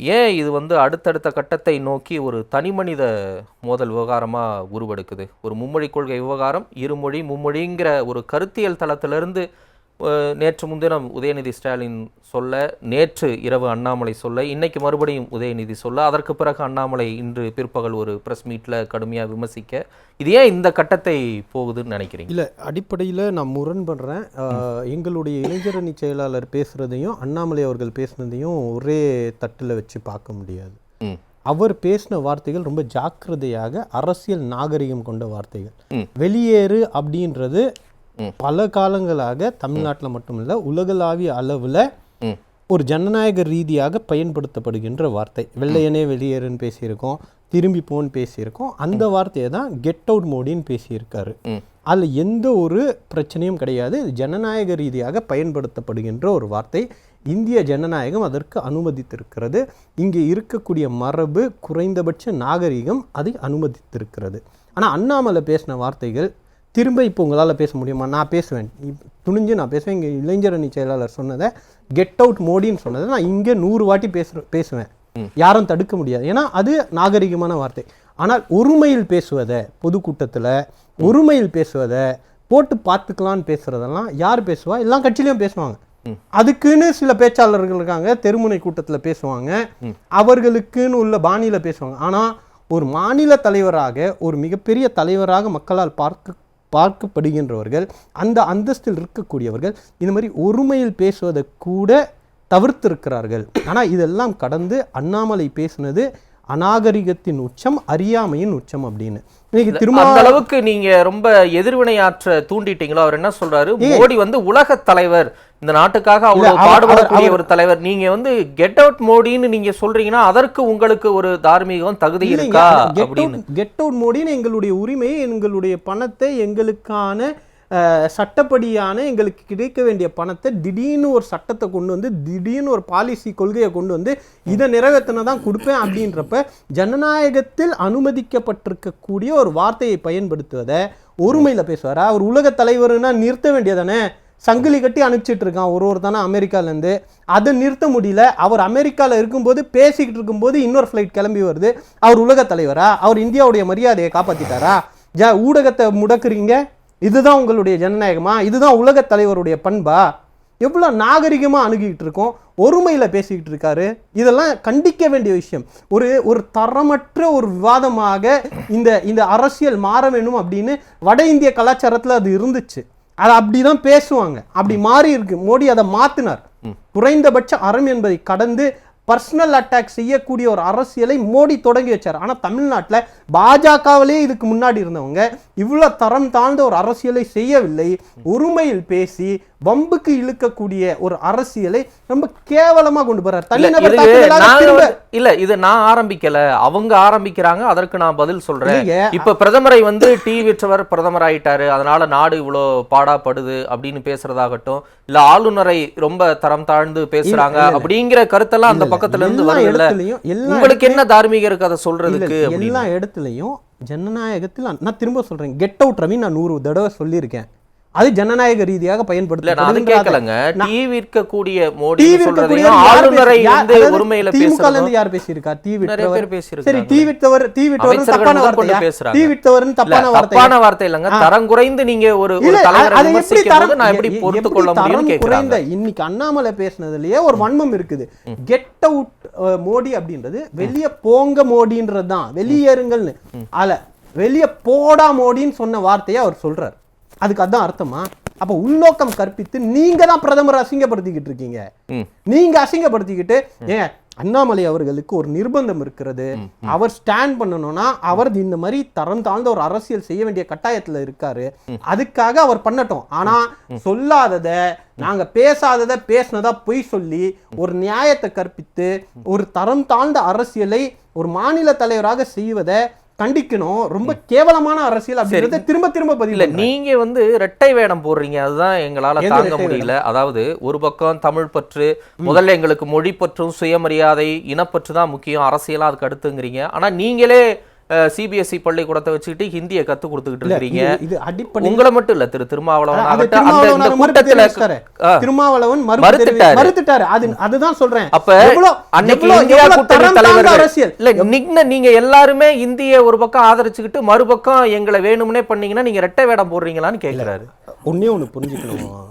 ஏன் இது வந்து அடுத்தடுத்த கட்டத்தை நோக்கி ஒரு தனிமனித மோதல் விவகாரமாக உருவெடுக்குது? ஒரு மும்மொழி கொள்கை விவகாரம் இருமொழி மும்மொழிங்கிற ஒரு கருத்தியல் தளத்திலிருந்து நேற்று முன்தினம் உதயநிதி ஸ்டாலின் சொல்ல நேற்று இரவு அண்ணாமலை சொல்ல இன்னைக்கு மறுபடியும் உதயநிதி சொல்ல அதற்கு பிறகு அண்ணாமலை இன்று பிற்பகல் ஒரு ப்ரெஸ் மீட்டில் கடுமையாக விமர்சிக்க இது ஏன் இந்த கட்டத்தை போகுதுன்னு நினைக்கிறீங்க? இல்லை அடிப்படையில் நான் முரண்படுறேன். ஆஹ், எங்களுடைய இளைஞரணி செயலாளர் பேசுகிறதையும் அண்ணாமலை அவர்கள் பேசுனதையும் ஒரே தட்டில் வச்சு பார்க்க முடியாது. அவர் பேசின வார்த்தைகள் ரொம்ப ஜாக்கிரதையாக அரசியல் நாகரிகம் கொண்ட வார்த்தைகள். வெளியேறு அப்படின்றது. பல காலங்களாக தமிழ்நாட்டில் மட்டுமில்ல உலகளாவிய அளவில் ஒரு ஜனநாயக ரீதியாக பயன்படுத்தப்படுகின்ற வார்த்தை. வெள்ளையனே வெளியேறுன்னு பேசியிருக்கோம் திரும்பி போன்னு பேசியிருக்கோம். அந்த வார்த்தையை தான் கெட் அவுட் மோடின்னு பேசியிருக்காரு. அதில் எந்த ஒரு பிரச்சனையும் கிடையாது. ஜனநாயக ரீதியாக பயன்படுத்தப்படுகின்ற ஒரு வார்த்தை. இந்திய ஜனநாயகம் அதற்கு அனுமதித்திருக்கிறது. இங்கே இருக்கக்கூடிய மரபு குறைந்தபட்ச நாகரிகம் அதை அனுமதித்திருக்கிறது. ஆனால் அண்ணாமலை பேசின வார்த்தைகள் திரும்ப இப்போ உங்களால் பேச முடியுமா? நான் பேசுவேன். துணிஞ்சு நான் பேசுவேன். இங்கே இளைஞரணி செயலாளர் சொன்னதை கெட் அவுட் மோடின்னு சொன்னதை நான் இங்கே நூறு வாட்டி பேச பேசுவேன். யாரும் தடுக்க முடியாது. ஏன்னா அது நாகரிகமான வார்த்தை. ஆனால் ஒருமையில் பேசுவதை பொதுக்கூட்டத்தில் ஒருமையில் பேசுவதை போட்டு பார்த்துக்கலான்னு பேசுறதெல்லாம் யார் பேசுவா? எல்லா கட்சியிலையும் பேசுவாங்க. அதுக்குன்னு சில பேச்சாளர்கள் இருக்காங்க. தெருமுனை கூட்டத்தில் பேசுவாங்க. அவர்களுக்குன்னு உள்ள பாணியில் பேசுவாங்க. ஆனால் ஒரு மாநில தலைவராக ஒரு மிகப்பெரிய தலைவராக மக்களால் பார்க்க பார்க்கப்படுகின்றவர்கள் அந்த அந்தஸ்தில் இருக்கக்கூடியவர்கள் இந்த மாதிரி ஒருமையில் பேசுவதை கூட தவிர்த்திருக்கிறார்கள். ஆனால் இதெல்லாம் கடந்து அண்ணாமலை பேசுனது அநாகரிகத்தின் உச்சம் அறியாமையின் உச்சம் அப்படின்னு. இன்னைக்கு திரும்ப அளவுக்கு நீங்க ரொம்ப எதிர்வினையாற்ற தூண்டிட்டீங்களோ அவர் என்ன சொல்றாரு? மோடி வந்து உலக தலைவர். இந்த நாட்டுக்காக அவ்வளவு பாடுபடக்கூடிய ஒரு தலைவர். நீங்க வந்து கெட் அவுட் மோடின்னு நீங்க சொல்றீங்கன்னா அதற்கு உங்களுக்கு ஒரு தார்மீகம் தகுதி இருக்கா கெட் அவுட் மோடின்னு எங்களுடைய உரிமை எங்களுடைய பணத்தை எங்களுக்கான சட்டப்படியான எங்களுக்கு கிடைக்க வேண்டிய பணத்தை திடீர்னு ஒரு சட்டத்தை கொண்டு வந்து திடீர்னு ஒரு பாலிசி கொள்கையை கொண்டு வந்து இதை நிறைவேற்றின தான் கொடுப்பேன் அப்படின்றப்ப ஜனநாயகத்தில் அனுமதிக்கப்பட்டிருக்கக்கூடிய ஒரு வார்த்தையை பயன்படுத்துவதை ஒருமையில் பேசுவாரா? அவர் உலக தலைவர்னா நிறுத்த வேண்டியதானே? சங்கிலி கட்டி அனுப்பிச்சிட்டு இருக்கான் ஒரு ஒருத்தனை அமெரிக்காலேருந்து அதை நிறுத்த முடியல. அவர் அமெரிக்காவில் இருக்கும்போது பேசிக்கிட்டு இருக்கும்போது இன்னொரு ஃப்ளைட் கிளம்பி வருது. அவர் உலக தலைவரா? அவர் இந்தியாவுடைய மரியாதையை காப்பாற்றிட்டாரா ஜ ஊடகத்தை முடக்குறீங்க? இதுதான் உங்களுடைய ஜனநாயகமா? இதுதான் உலக தலைவருடைய பண்பா? எவ்வளோ நாகரிகமாக அணுகிக்கிட்டு இருக்கோம் ஒருமையில் பேசிக்கிட்டு இருக்காரு இதெல்லாம் கண்டிக்க வேண்டிய விஷயம். ஒரு ஒரு தரமற்ற ஒரு விவாதமாக இந்த இந்த அரசியல் மாற வேணும் அப்படின்னு வட இந்திய கலாச்சாரத்தில் அது இருந்துச்சு. அதை அப்படி தான் பேசுவாங்க. அப்படி மாறி இருக்கு. மோடி அதை மாத்தினார். குறைந்தபட்ச அறம் என்பதை கடந்து பர்சனல் அட்டாக் செய்யக்கூடிய ஒரு அரசியலை மோடி தொடங்கி வச்சார். ஆனால் தமிழ்நாட்டில் பாஜகவிலே இதுக்கு முன்னாடி இருந்தவங்க இவ்வளோ தரம் தாழ்ந்த ஒரு அரசியலை செய்யவில்லை. ஒருமையில் பேசி வம்புக்கு இழுக்கக்கூடிய ஒரு அரசியலை ரொம்ப கேவலமா கொண்டு போறார். தனிநபர் இல்ல இது நான் ஆரம்பிக்கல. அவங்க ஆரம்பிக்கிறாங்க அதற்கு நான் பதில் சொல்றேன். இப்ப பிரதமரை வந்து டீ. விற்றவர் பிரதமர் ஆயிட்டாரு. அதனால நாடு இவ்வளோ பாடாப்படுது அப்படின்னு பேசுறதாகட்டும் இல்ல ஆளுநரை ரொம்ப தரம் தாழ்ந்து பேசுறாங்க அப்படிங்கிற கருத்தெல்லாம் அந்த பக்கத்துல இருந்து வருதுல்ல உங்களுக்கு என்ன தார்மீகம் இருக்கு அதை சொல்றதுக்கு எல்லா இடத்துலையும் ஜனநாயகத்தில் நான் திரும்ப சொல்றேன் கெட் அவுட் ரவி நான் நூறு தடவை சொல்லியிருக்கேன். அது ஜனநாயக ரீதியாக இல்ல நான் அதை பயன்படுத்த கேட்கலங்க. டீ விற்கக்கூடிய மோடி ஆளுநரை வந்து ஒருமையில திமுக இருந்து யார் பேசியிருக்கா? சரி தப்பான பேசுறாங்க. தப்பான வார்த்தை தப்பான வார்த்தை இல்லைங்க. தரம் குறைந்து நீங்க ஒரு ஒரு இல்ல, தலைவரை அது எப்படி விமர்சிக்கும் போது தரம் நான் எப்படி எ- பொறுத்து எப்படி கொள்ள முடியும்னு தரம் கேக்குறாங்க. குறைந்த இன்னைக்கு அண்ணாமலை பேசுனதுலயே ஒரு வன்மம் இருக்குது. கெட் அவுட் மோடி அப்படின்றது வெளிய போங்க மோடின்றது தான் வெளியேறுங்கள்னு அல்ல வெளிய போடா மோடின்னு சொன்ன வார்த்தையை அவர் சொல்றார். அதுக்கு அதான் அர்த்தமா? அப்ப உள்நோக்கம் கற்பித்து நீங்க தான் பிரதமர் அசிங்கப்படுத்திக்கிட்டு இருக்கீங்க. நீங்க அசிங்கப்படுத்திக்கிட்டு ஏன்? அண்ணாமலை அவர்களுக்கு ஒரு நிர்பந்தம் இருக்கிறது. அவர் ஸ்டாண்ட் பண்ணணும்னா அவர் இந்த மாதிரி தரம் தாழ்ந்த ஒரு அரசியல் செய்ய வேண்டிய கட்டாயத்துல இருக்காரு. அதுக்காக அவர் பண்ணட்டும். ஆனா சொல்லாதத நாங்க பேசாதத பேசினதா பொய் சொல்லி ஒரு நியாயத்தை கற்பித்து ஒரு தரம் தாழ்ந்த அரசியலை ஒரு மாநில தலைவராக செய்வதை கண்டிக்கணும். ரொம்ப கேவலமான அரசியல் அப்படின்றத திரும்ப திரும்ப பண்றாரு. நீங்க வந்து ரெட்டை வேடம் போடுறீங்க. அதுதான் எங்களால தாங்க முடியல. அதாவது ஒரு பக்கம் தமிழ் பற்று முதல்ல எங்களுக்கு மொழி பற்றும் சுயமரியாதை இனப்பற்று தான் முக்கியம். அரசியலா அதுக்கு அடுத்துங்கிறீங்க. ஆனா நீங்களே சிபிஎஸ்இ E பள்ளிக்கூடத்தை வச்சுக்கிட்டு ஹிந்தியை கத்து கொடுத்துக்கிட்டு இருக்கிறீங்க. இது- இது அடிப்படை உங்களை மட்டும் இல்ல திரு திருமாவளவன் அந்த திருமாவளவன் கூட்டத்துல மறுத்துட்டாரு. மறுத்துட்டாரு. அது அதுதான் சொல்றேன். அப்ப அன்னைக்கு இந்தியா கூட்டணி தலைவர்கள் அரசியல்? இல்ல நீங்க நீங்க எல்லாருமே இந்திய ஒரு பக்கம் ஆதரிச்சுக்கிட்டு மறுபக்கம் எங்களை வேணும்னே பண்ணீங்கன்னா நீங்க ரெட்டை வேடம் போடுறீங்களான்னு கேக்குறாரு. ஒண்ணே ஒண்ணு புரிஞ்சுக்கணும்.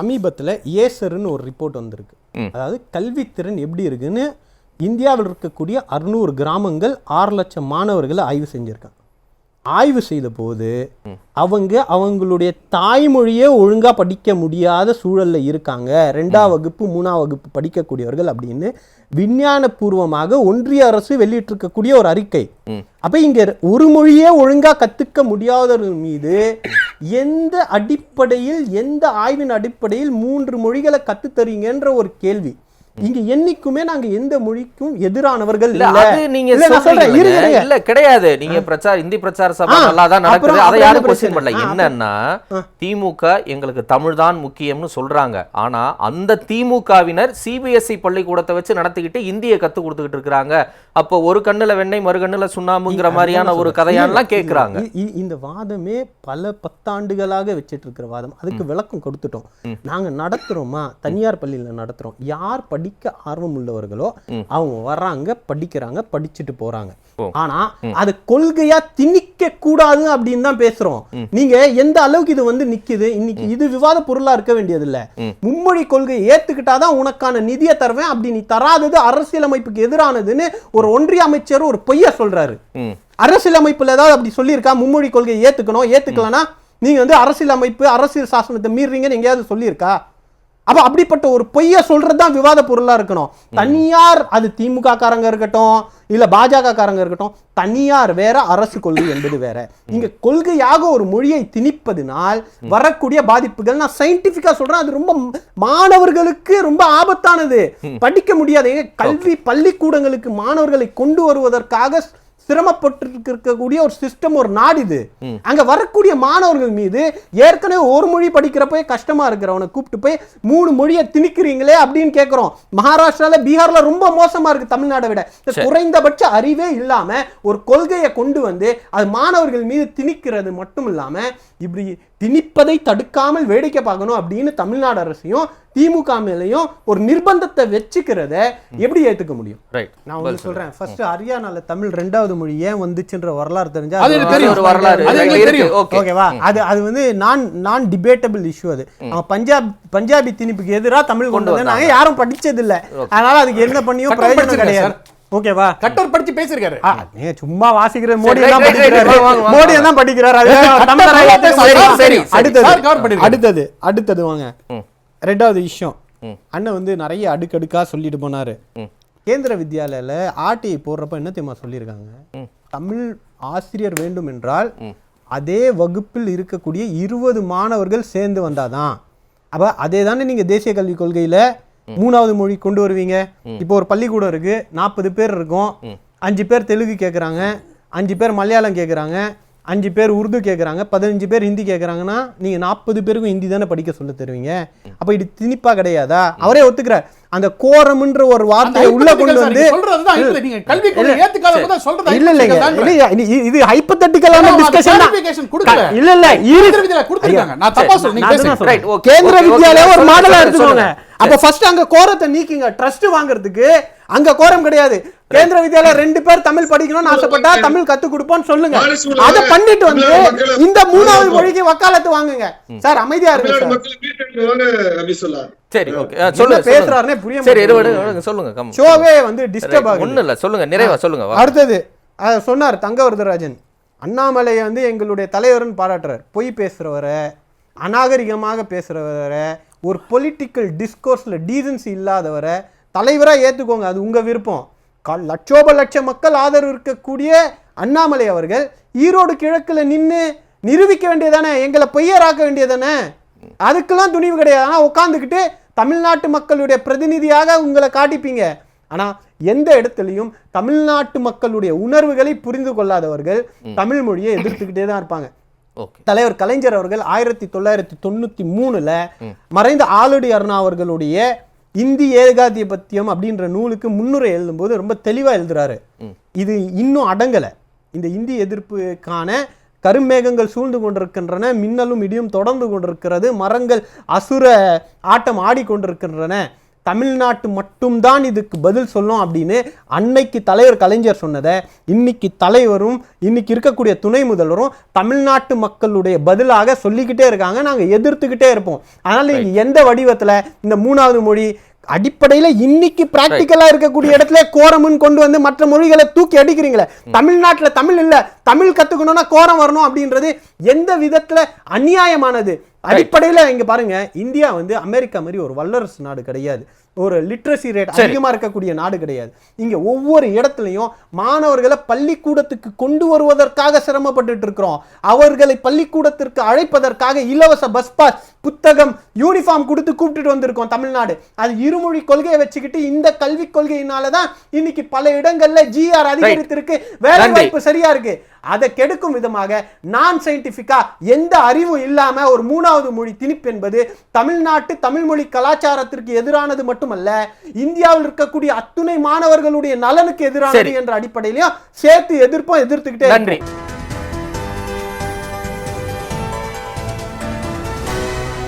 சமீபத்துல ஏசர்னு ஒரு ரிப்போர்ட் வந்திருக்கு. அதாவது கல்வித்திறன் எப்படி இருக்குன்னு இந்தியாவில் இருக்கக்கூடிய அறுநூறு கிராமங்கள் ஆறு லட்சம் மாணவர்களை ஆய்வு செஞ்சிருக்காங்க. ஆய்வு செய்த போது அவங்க அவங்களுடைய தாய்மொழியே ஒழுங்கா படிக்க முடியாத சூழல்ல இருக்காங்க. ரெண்டாம் வகுப்பு மூணாம் வகுப்பு படிக்கக்கூடியவர்கள் அப்படின்னு விஞ்ஞானபூர்வமாக ஒன்றிய அரசு வெளியிட்டிருக்கக்கூடிய ஒரு அறிக்கை. அப்ப இங்க ஒரு மொழியே ஒழுங்கா கத்துக்க முடியாதவர்கள் மீது எந்த அடிப்படையில் எந்த ஆய்வின் அடிப்படையில் மூன்று மொழிகளை கத்து தரீங்கன்ற ஒரு கேள்வி. இங்க என்னைக்குமே நாங்க எந்த மொழிக்கும் எதிரானவர்கள் இல்ல நீங்க இல்ல, கிடையாது. நீங்க பிரச்சார இந்தி பிரச்சார சபை நல்லா தான் நடக்குது. அதை யாரும் கொஸ்டின் பண்ணல. என்னன்னா திமுக எங்களுக்கு தமிழ் தான் முக்கியம்னு சொல்றாங்க. ஆனா அந்த திமுகவினர் சிபிஎஸ்இ E பள்ளிக்கூடத்தை வச்சு நடத்திக்கிட்டு இந்தியை கத்து கொடுத்துக்கிட்டு இருக்காங்க அப்போ ஒரு கண்ணுல வெண்ணெய் மறு கண்ணுல சுண்ணாம்புங்கிற மாதிரியான ஒரு கதையான்லாம் கேக்குறாங்க. இந்த வாதமே பல பத்தாண்டுகளாக வச்சிட்டு இருக்கிற வாதம். அதுக்கு விளக்கம் கொடுத்துட்டோம். நாங்க நடத்துறோமா? தனியார் பள்ளியில நடத்துறோம். யார் படிக்க ஆர்வம் உள்ளவர்களோ அவங்க வர்றாங்க படிக்கிறாங்க படிச்சுட்டு போறாங்க. ஆனா அது கொள்கையா திணிக்க கூடாது அப்படின்னு தான் பேசுறோம். நீங்க எந்த அளவுக்கு இது வந்து நிக்குது? இன்னைக்கு இது விவாத பொருளா இருக்க வேண்டியது இல்ல மும்மொழி கொள்கையை ஏத்துக்கிட்டாதான் உனக்கான நிதியை தருவேன். அப்படி நீ தராதது அரசியலமைப்புக்கு எதிரானதுன்னு ஒரு ஒன்றிய அமைச்சர் ஒரு பொய்ய சொல்றாரு. அரசியலமைப்புல ஏதாவது அப்படி சொல்லியிருக்கா? மும்மொழி கொள்கையை ஏத்துக்கணும் ஏத்துக்கலனா நீங்க வந்து அரசியலமைப்பு அரசியல் சாசனத்தை மீறீங்கன்னு எங்கேயாவது சொல்லியிருக்கா? அப்ப அப்படிப்பட்ட ஒரு பொய்ய சொல்றது தான் விவாத பொருளா இருக்கணும். தனியார் அது திமுக காரங்க இருக்கட்டும் இல்ல பாஜக காரங்க இருக்கட்டும் தனியார் வேற அரசு கொள்கை என்பது வேற. இங்க கொள்கையாக ஒரு மொழியை திணிப்பதினால் வரக்கூடிய பாதிப்புகள் நான் சயின்டிபிக்கா சொல்றேன் அது ரொம்ப மாணவர்களுக்கு ரொம்ப ஆபத்தானது. படிக்க முடியாது. கல்வி பள்ளிக்கூடங்களுக்கு மாணவர்களை கொண்டு வருவதற்காக சிரமப்பட்டு இருக்கக்கூடிய ஒரு சிஸ்டம் ஒரு நாடு இது. அங்க வரக்கூடிய மாணவர்கள் மீது ஏற்கனவே ஒரு மொழி படிக்கிறப்ப கஷ்டமா இருக்கிறவனை கூப்பிட்டு போய் மூணு மொழியை திணிக்கிறீங்களே அப்படின்னு கேட்கிறோம் மகாராஷ்டிரால பீகார்ல ரொம்ப மோசமா இருக்கு தமிழ்நாடை விட. குறைந்தபட்ச அறிவே இல்லாம ஒரு கொள்கையை கொண்டு வந்து அது மாணவர்கள் மீது திணிக்கிறது மட்டும் இல்லாம இப்படி திணிப்பதை தடுக்காமல் வேடிக்கை பார்க்கணும் அப்படின்னு தமிழ்நாடு அரசையும் திமுக மேலையும் ஒரு நிர்பந்தத்தை வச்சுக்கிறத எப்படி ஏத்துக்க முடியும்? ரைட் நான் வந்து சொல்றேன். ஃபர்ஸ்ட் ஹரியானால தமிழ் ரெண்டாவது மொழி ஏன் வந்துச்சுன்ற வரலாறு தெரிஞ்சா அது அது எனக்கு தெரியும். ஒரு வரலாறு. தெரியும். ஓகே ஓகேவா அது அது வந்து நான் நான் டிபேட்டபிள் இஷ்யூ அது. அவன் பஞ்சாப் பஞ்சாபி திணிப்புக்கு எதிரா தமிழ் கொண்டு வந்து நாங்க யாரும் படிச்சது இல்ல அதனால அதுக்கு என்ன பண்ணியோ பிரயோஜனம் கிடையாது. ஓகேவா? கட்டர் படிச்சு பேசிருக்காரு நீங்க சும்மா வாசிக்கிற மோடி தான் படிக்கிறாரு. மோடி தான் படிக்கிறாரு. அடுத்தது. அடுத்தது அடுத்தது வாங்க. ரெண்டாவது விஷயம். அண்ணன் வந்து நிறைய அடுக்கடுக்கா சொல்லிட்டு போனாரு. கேந்திர வித்யாலயில ஆர்டிஐ போடுறப்ப என்ன தெரியுமா சொல்லியிருக்காங்க? தமிழ் ஆசிரியர் வேண்டும் என்றால் அதே வகுப்பில் இருக்கக்கூடிய இருபது மாணவர்கள் சேர்ந்து வந்தாதான். அப்ப அதே தானே நீங்க தேசிய கல்விக் கொள்கையில மூணாவது மொழி கொண்டு வருவீங்க. இப்போ ஒரு பள்ளிக்கூடம் இருக்கு. நாற்பது பேர் இருக்கும். அஞ்சு பேர் தெலுங்கு கேட்குறாங்க அஞ்சு பேர் மலையாளம் கேட்குறாங்க அஞ்சு பேர் உருது கேட்குறாங்க பதினஞ்சு பேர் ஹிந்தி கேட்குறாங்கன்னா நீங்கள் நாற்பது பேருக்கும் ஹிந்தி தானே படிக்க சொல்ல தருவீங்க. அப்போ இது திணிப்பா கிடையாதா? அவரே ஒத்துக்கிறார். அந்த கோரம்ன்ற ஒரு வார்த்தையை உள்ள கொண்டு வந்து இல்ல. இல்லையா, இது- இல்ல, அவங்க டிஸ்கஷன். இல்ல இல்ல கேந்திர வித்யாலயா ஒரு மாடலா எடுத்துக்கோங்க. அப்ப ஃபர்ஸ்ட் அங்க கோரத்தை நீக்கிங்க. ட்ரஸ்ட் வாங்குறதுக்கு அங்க கோரம் கிடையாது. கேந்திர வித்யாலயா ரெண்டு பேர் தமிழ் படிக்கணும்னு ஆசைப்பட்டா தமிழ் கத்து கொடுப்போம்னு சொல்லுங்க. அத பண்ணிட்டு வந்து இந்த மூணாவது மொழிக்கு வக்காலத்து வாங்குங்க. சார் அமைதியா இருங்க தமிழ்நாடு சார். ஓகே. என்ன சொல்லுங்க. பேசுறாருன்னே புரிய சரி சொல்லுங்க கம் ஷோவே வந்து டிஸ்டர்ப் ஆகுது. ஒண்ணும் இல்ல சொல்லுங்க நிறைவா சொல்லுங்க. அடுத்தது சொன்னார் தங்கவரதராஜன். அண்ணாமலையை வந்து எங்களுடைய தலைவர்னு பாராட்டுறார். பொய் பேசுறவரை அநாகரிகமாக பேசுறவரை ஒரு பொலிட்டிக்கல் டிஸ்கோர்ஸ்ல டீசன்சி இல்லாதவரை தலைவரா ஏத்துக்கோங்க அது உங்க விருப்பம். க- லட்சோப லட்ச மக்கள் ஆதரவு இருக்கக்கூடிய அண்ணாமலை அவர்கள் ஈரோடு கிழக்குல நின்னு நிரூபிக்க வேண்டியதானே எங்களை பொய்யராக்க வேண்டியதானே? அதுக்கெல்லாம் துணிவு கிடையாது. ஆனா உட்காந்துக்கிட்டு தமிழ்நாட்டு மக்களுடைய பிரதிநிதியாக உங்களை காட்டிப்பீங்க. ஆனா எந்த இடத்துலையும் தமிழ்நாட்டு மக்களுடைய உணர்வுகளை புரிந்து கொள்ளாதவர்கள் தமிழ் மொழியை எதிர்த்துக்கிட்டே தான் இருப்பாங்க. தலைவர் கலைஞர் அவர்கள் ஆயிரத்தி தொள்ளாயிரத்தி தொண்ணூத்தி மூணுல மறைந்த ஆளுடி அருணா அவர்களுடைய இந்தி ஏகாதிபத்தியம் அப்படின்ற நூலுக்கு முன்னுரை எழுதும்போது ரொம்ப தெளிவா எழுதுறாரு. இது இன்னும் அடங்கல. இந்த இந்தி எதிர்ப்புக்கான கருமேகங்கள் சூழ்ந்து கொண்டிருக்கின்றன மின்னலும் இடியும் தொடர்ந்து கொண்டிருக்கிறது மரங்கள் அசுர ஆட்டம் ஆடிக்கொண்டிருக்கின்றன. தமிழ்நாட்டு மட்டும்தான் இதுக்கு பதில் சொல்லும் அப்படின்னு அன்னைக்கு தலைவர் கலைஞர் சொன்னதை இன்னைக்கு தலைவரும் இன்னைக்கு இருக்கக்கூடிய துணை முதல்வரும் தமிழ்நாட்டு மக்களுடைய பதிலாக சொல்லிக்கிட்டே இருக்காங்க. நாங்கள் எதிர்த்துக்கிட்டே இருப்போம். அதனால நீங்க எந்த வடிவத்துல இந்த மூணாவது மொழி அடிப்படையில இன்னைக்கு பிராக்டிக்கலா இருக்கக்கூடிய இடத்துல கோரம்னு கொண்டு வந்து மற்ற மொழிகளை தூக்கி அடிக்கிறீங்களே? தமிழ்நாட்டுல தமிழ் இல்ல தமிழ் கத்துக்கணும்னா கோரம் வரணும் அப்படின்றது எந்த விதத்துல அநியாயமானது? அடிப்படையில இங்க பாருங்க இந்தியா வந்து அமெரிக்கா மாதிரி ஒரு வல்லரசு நாடு கிடையாது. ஒரு லிட்ரஸி ரேட் அதிகமா இருக்கக்கூடிய நாடு கிடையாது. இங்க ஒவ்வொரு இடத்துலையும் மாணவர்களை பள்ளிக்கூடத்துக்கு கொண்டு வருவதற்காக சிரமப்பட்டுட்டு இருக்கிறோம். அவர்களை பள்ளிக்கூடத்திற்கு அழைப்பதற்காக இலவச பஸ் பாஸ் புத்தகம் யூனிஃபார்ம் கொடுத்து கூப்பிட்டுட்டு வந்திருக்கோம் தமிழ்நாடு. அது இருமொழி கொள்கையை வச்சுக்கிட்டு இந்த கல்விக் கொள்கையினால தான் இன்னைக்கு பல இடங்கள்ல ஜிஆர் அதிகரித்திருக்கு. வேலை. வாய்ப்பு சரியா இருக்கு. அதை கெடுக்கும் விதமாக நான் சயின்டிபிக்கா எந்த அறிவும் இல்லாம ஒரு மூணாவது மொழி திணிப்பு என்பது தமிழ்நாட்டு தமிழ் மொழி கலாச்சாரத்திற்கு எதிரானது மட்டுமல்ல இந்தியாவில் இருக்கக்கூடிய அத்துணை மாணவர்களுடைய நலனுக்கு எதிரானது. என்ற அடிப்படையிலையும் சேர்த்து எதிர்ப்போம் எதிர்த்துக்கிட்டே. நன்றி